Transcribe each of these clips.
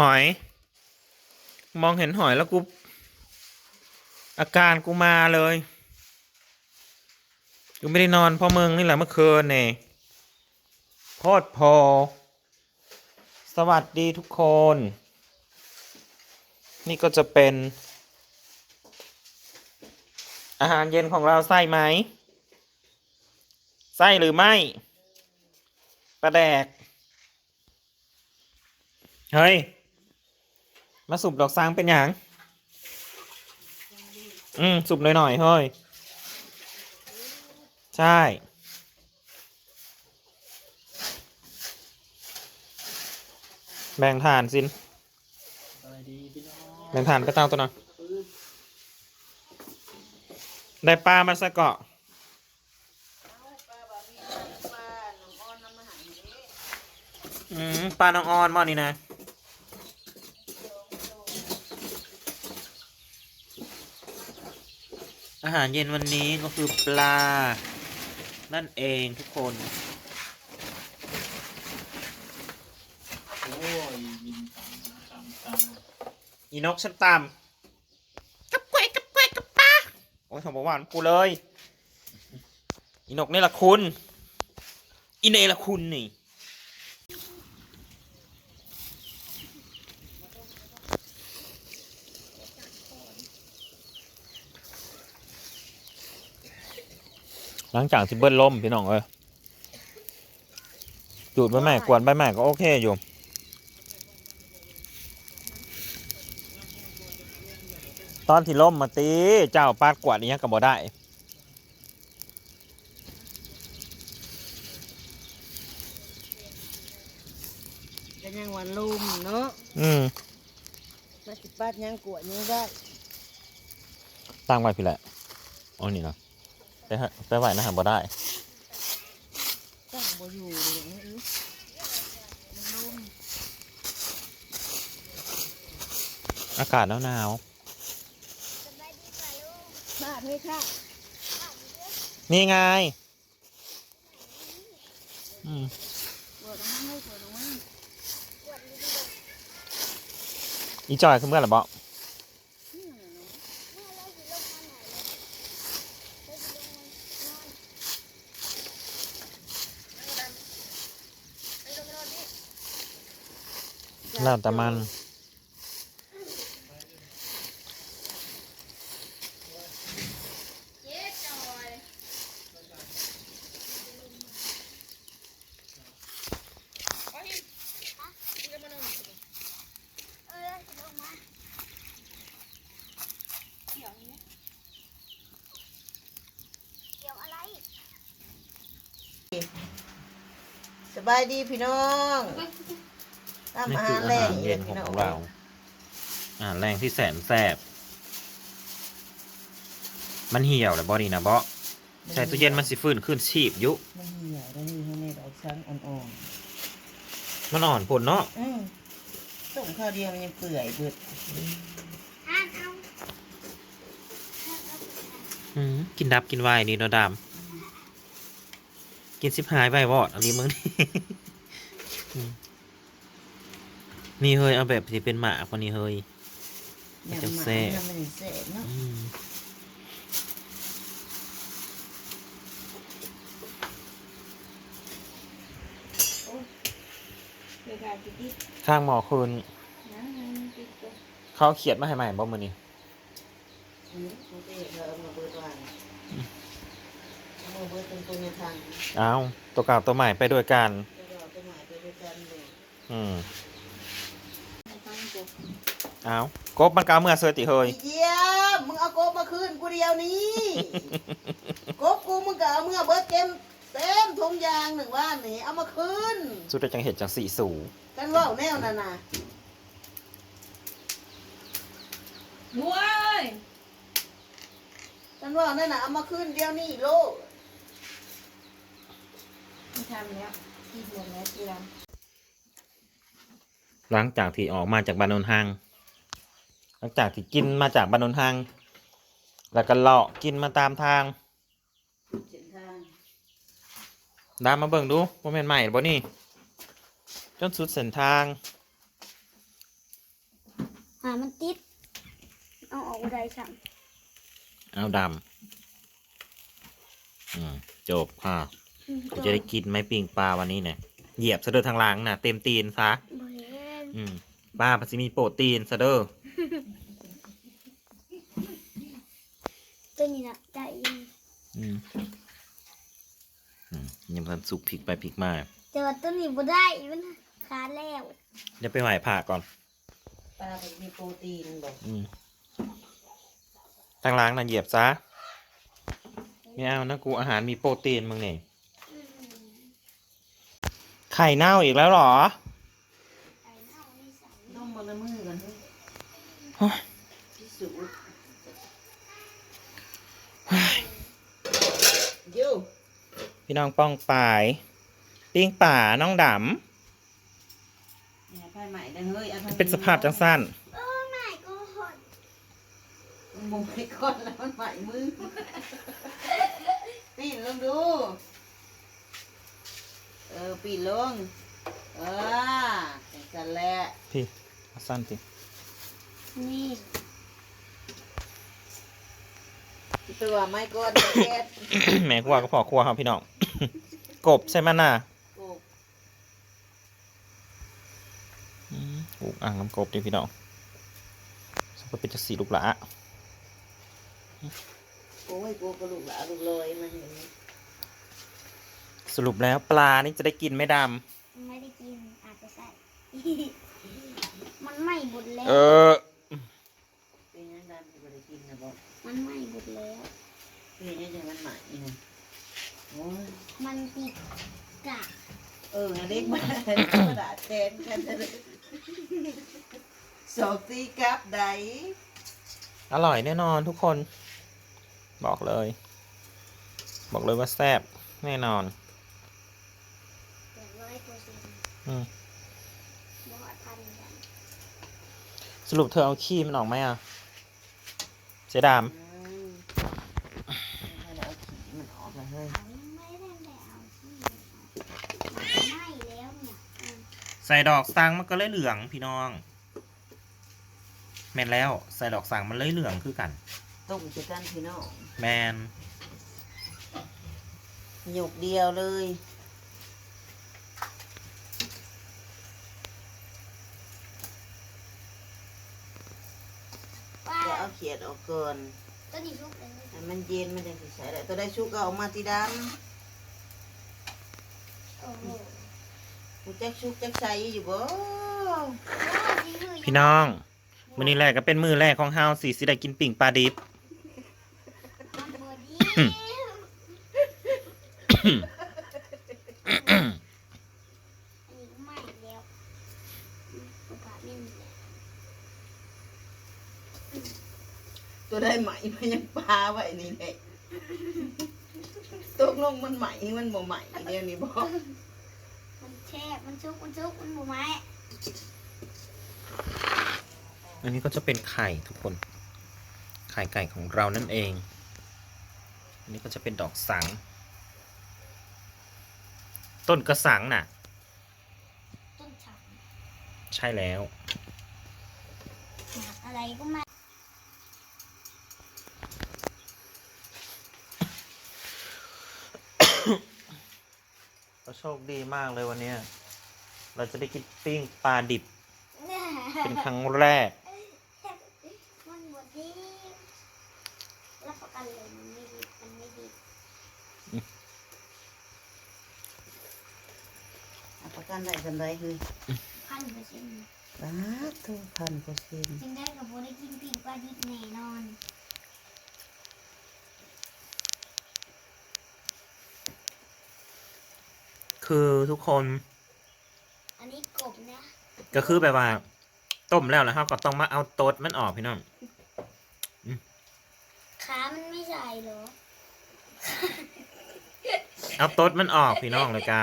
หอย มองเห็นหอยแล้วกู อาการกูมาเลย กูไม่ได้นอนเพราะมึงนี่แหละเมื่อคืนเนี่ยโคตรพอ สวัสดีทุกคน นี่ก็จะเป็น อาหารเย็นของเราใส่ไหมใส่หรือไม่ปลาแดก เฮ้ย มาสูบดอกซางเป็นอย่างอืมสูบหน่อยๆเฮ้ย ใช่ แบ่งฐานสินสวัสดีพี่น้องแบ่งฐานก็เต้าตัวหน่อยได้ปลามาสะเกาะอืมปลาน้องออนมอนี่นะ อาหารเย็นวันนี้ก็คือปลา นั่นเองทุกคน โอ้ยยินตามตามตามอีนกฉันตามกับแกวกับแกวกับปลาโอ้ยสมบัติกูเลย อีนกนี่ละคุณ อีเนละคุณนี่ หลังจากที่เบิ้ลล่มพี่น้องเอ้ยจูดใบใหม่กวนใบใหม่ก็โอเคอยู่ตอนที่ล่มมาตีเจ้าปาดกวาดนี้ยังกับบ่ได้ก็ยังวันลุมเนาะอืมมาสิปัดยังกวดยังได้ตั้งไว้พี่แหละอ๋อนี่เนาะ ไปฮะไปไหวนะหาบ่ได้ตั้งบ่อยู่เลยอย่างนี้มันลุมอากาศหนาวหนาวมาเถอะค่ะๆนี่ไงอืมกวดออกมาให้กวดออกมาอีจอยคือเมื่อไหร่บ่ ล้วแต่มันสบายดีพี่น้อง ตามนี่อาคืหาอรอาแรหางรเย็นขพี่น้องเราอาหารแรงที่แสนแซ่บมันเหี่ยวแล้วบ่นี่นะบ่ใส่ตู้เย็นมันสิฟื้นขึ้นชีพอยุ มันเหี่ยวได้นี่ให้แม่ดอกช้างอ่อนมันอ่อนผลเนาะๆอืมต้มข้าวเดียวมันยังเปื่อยเบิดอืมกินดับกินไวายนี่เนาะดามกินสิบหายไปวอดอันนี้มึงนี่อืม นี่เฮ้ยเอาแบบที่เป็นหมากกว่านี้เฮ้ย มันจะแซ่บยำมันจะแซ่บเนาะอืมเดี๋ยวการติดข้างหมอคืนๆนะติดตัวเขาเขียดมาให้ใหม่บ่มือนี่อืมมันจะเห็นเราเอามาเบิดวางเอามาเบิดเป็นตัวในทางอ้าวตัวเก่าตัวใหม่ไปด้วยกัน จะเอาไปหมายไปด้วยกันเลยอืมตั้งกบ อ้าวกบมันกาวเมื่อเสยติเฮ้ยเยี่ยมมึงเอากบมาคืนกูเดียวนี้ กบกูมึงก็เอาเมื่อเบิดเต็มเต็มทงยางหนึ่งว่านนี่เอามาคืนสุดแต่จังเห็ดจังสีสูกันเว่าแนวน่ะนะนัวเอ้ยกันเว่านั่นน่ะเอามาคืนเดียวนี้โลกไม่ทำแล้วกินหมดแล้วเกลือหลังจากที่ออกมาจากบ้านโนนทาง หลังจากที่กินมาจากบ้านโนนทาง แล้วก็เลาะกินมาตามทางเส้นทางดามมาเบิ่งดูว่าแม่นใหม่บ่นี่จนสุดเส้นทาง หามันติด เอาออกบ่ได้สั่งเอาดำอืมจบค่ะกูจะได้กินไหมปิ่งปลาวันนี้เนี่ยเหยียบซะเด้อทางหล่างน่ะ เต็มตีนซะบ่เห็น อืมปลามันสิมีโปรตีนซะเด้อ ตัวนี้นะได้อยู่อืมอืมยังพันสุกพลิกไปพลิกมาแต่ว่าตัวนี้บ่ได้มันขาดแล้วเดี๋ยวไปไหว้ผ่าก่อน ปลามันมีโปรตีนบอกอืมทางหล้างน่ะเหยียบซะไม่เอานะกูอาหารมีโปรตีนมึงเนี่ยไข่เน่าอีกแล้วเหรอต้องมาละมือกันเฮ้ยเฮ้ย พิสูจน์ยูพี่น้องป้องปาย ปิ้งป่าน้องดเนี่ยไฟใหม่ได้เฮ้ยอาำเป็นสภาพจังสั้นโอ้ไม่ก็หดมันมุงไปก่อนแล้วมันใหม่มือปีนลงดู เออปีนลง เออเป็นกันแหละพี่เอาสั้นสิ นี่ตัวไม้ก้อนแก๊สแม่ครัวก็พอครัวครับพี่น้อง กบใช่ไหมน่ะกบอืมปลูกอ่างน้ำกบดิพี่น้องสมมติเป็นจะสีลูกหละโอ้ยกูกระลูกหลาลูกลอยมาเห็นไหมสรุปแล้วปลานี่จะได้กินไหม่ดไม่ได้กินอาจจะใส่ มันไหม้หมดแล้วำเออ เป็นยังดันจะไปกินนะบอก มันไหม้หมดแล้วเป็นยังจะมันใหม่นะโอ้ยมันติดกะเออเล็กมาเล็กมาด่าแทนกันเลยสองตีกับใดอร่อยแน่นอนทุกคน บอกเลย บอกเลยว่าแซ่บแน่นอนเจ็ดร้อยเปอร์เซ็นต์อืม บอดพันกัน สรุปเธอเอาขี้มันออกไหมอะ เจ๊ดามอืมให้เราเอาขี้มันออกมาเฮ้ยเอาไม่ได้แต่เอาที่มันออกมันไหม้แล้วเนี่ยอืมใส่ดอกสังมันก็เลยเหลืองพี่น้อง แมนแล้วใส่ดอกสังมันเลยเหลืองคือกันต้มจะกันพี่น้องแมนหยกเดียวเลย ว่า จะ เอาเขียดออกก่อนตัวนี้ชุกเลยให้มันเย็นมันจะสิใส่ได้ตัวได้ชุกก็เออกมาทีดโอ้โหำกูจักชุกจักใส่อยู่บ่พี่น้องมื้อนี้แรกก็เป็นมือแรกของเฮาสิสิได้กินปิ่งปลาดิบ มันบอดี อืม อันนี้ก็ไหม้แล้วโอกาสไม่มีแล้ว ตัวได้ไหมมันยังปลาไว้นี่แหละตกลงมันไหมมันบ่ไหมเดี๋ยวนี้บ่มันแช่มันชุกมันชุกมันบูไม้อันนี้ก็จะเป็นไข่ทุกคน ไข่ไก่ของเรานั่นเอง อันนี้ก็จะเป็นดอกสัง ต้นกระสังน่ะ ต้นฉากใช่แล้วฉากอะไรก็ไม่เรา โชคดีมากเลยวันเนี้ยเราจะได้กินปิ้งปลาดิบ เป็นครั้งแรก มันบอดีรับประกันเลยมันไม่ดีมันไม่ดีเอาประกันได้กันไดเฮ้ยพันเปอร์เซ็นต์บาททุกพันเปอร์เซ็นต์จึงได้กับโบได้กินปีกปลาดิบแน่นอน คือทุกคน อันนี้กบนะก็คือแบบว่า ต้มแล้วแล้วเราก็ต้องมาเอาโต๊ดมันออกพี่น้องขามันไม่ใส่เหรอ เอาโต๊ดมันออกพี่น้องเลยกา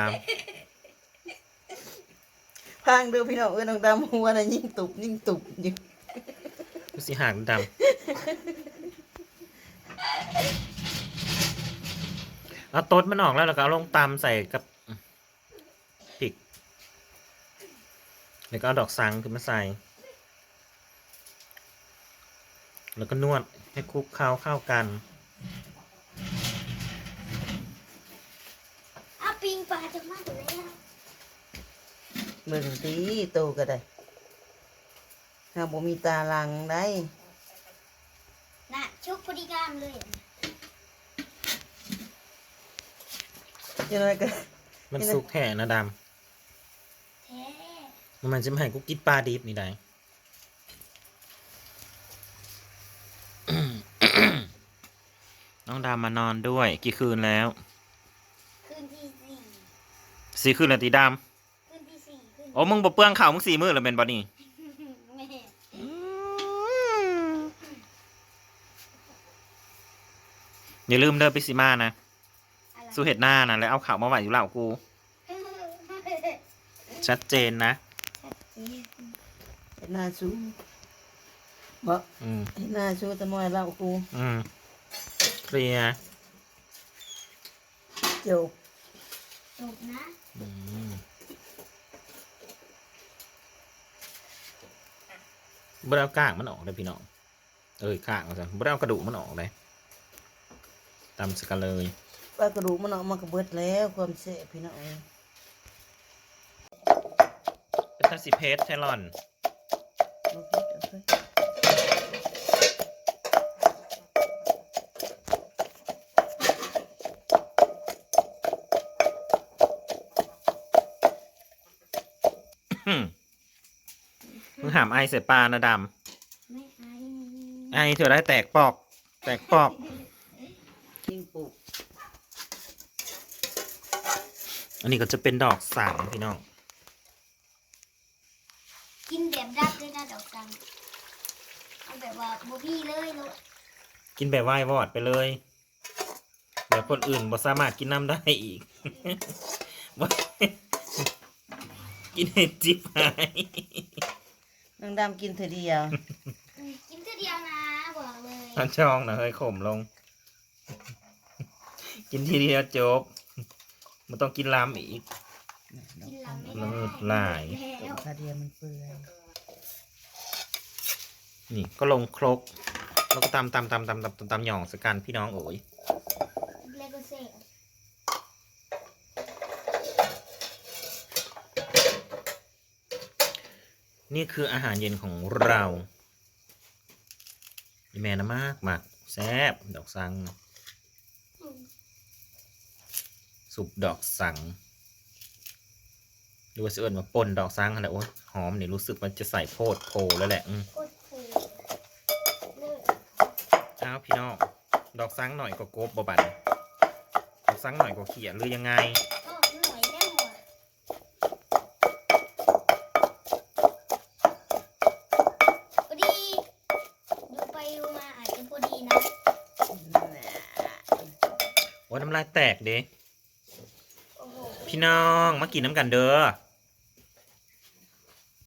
พังดูพี่น้องเอ้ยน้องดำหัวน่ะยิ่งตุบยิ่งตุบอยู่ดูสิหางดำเอาโต๊ดมันออกแล้วแล้วก็เอาลงตำใส่กับพริก แล้วก็เอาดอกสังขึ้นมาใส่ แล้วก็นวดให้คลุกเคล้าเข้ากันอ้าวปิงปลาจะมาแล้วเบิ่งตีโตก็ได้ถ้าบ่มีตาลังได้ น่ะชุกพอดีงามเลยจังไดก็มันสุกแท้นะดแท้ำ มันจะไม่ให้กูกินปลาดิบนี่ได้น้องดำมานอนด้วย กี่คืนแล้ว คืนที่สี่สี่คืนแล้วตีดคืนที่สี่คืนำโอ้มึงบ่เปลืองข่าวมึงสี่มือแล้วเป็นบอนี่แม่อย่าลืมเดินไปสิมานะอะไรสู้เห็ดหน้านะแล้วเอาข่าวมาไหวอยู่เหล่ากู ชัดเจนนะเฮ็ดห น้าสู้บ่อืมเฮ็ดหน้าสู้แต่มอยเล่ากูอืมเคลียร์จบจบนะอืมบ่ได้เอากากมันออกเลยพี่น้องเอ้ยกากมันซะบ่ได้เอากระดูกมันออกเลยตำสกันเลยปลากระดูกมันออกมาก็เบิดแล้วความแซ่บพี่น้องเอ้ยเป็นทัสิเพสไทลอน บ่เผ็ดเอาเถอะ อืมมึง หามไอใส่ปลานะดไม่ไอำไอเถอะได้แตกปอก แตกปอก กินปลูกอันนี้ก็จะเป็นดอกสังพี่น้อง กินแบบดับด้วยนะดอกจังเอาแบบว่าโบบี้เลยลูกกินแบบไหว้วอดไปเลยเดี๋ยวคนอื่นบ่สามารถกินน้ำได้อีก บ่กินเห็ดจิบหาย นางดำกินเธอเดียวอืมกินทีเดียวนะบอกเลยมันช่องนะเฮ้ยข่มลง กินทีเดียวจบมันต้องกินล้ำอีกกินลำไม่เลิได้ศหลายแล้วคาเดียวมันเปื่อยนี่ก็ลงครกแล้วก็ตำตำตำตำตำตำตำหย่องสกันพี่น้องโอ้ย เลโกเซ่ นี่คืออาหารเย็นของเราอีแม่นะมากมากแซ่บดอกสัง สุปดอกสังดูว่าสิเอิญมาป่นดอกสังอะไรโอ้ยหอมเนี่ยรู้สึกมันจะใส่โพดโพแล้วแหละอืมโคตรฟูเลิศอ้าวพี่น้องดอกสังหน่อยก็กบบ่บันดอกสังหน่อยก็เขียหรือยังไง ก็หน่อยได้หมดพอดี ดูไปดูมาอาจจะพอดีนะ โอ้ยน้ำลายแตกเด้อพี่น้องมากินน้ำกันเด้อ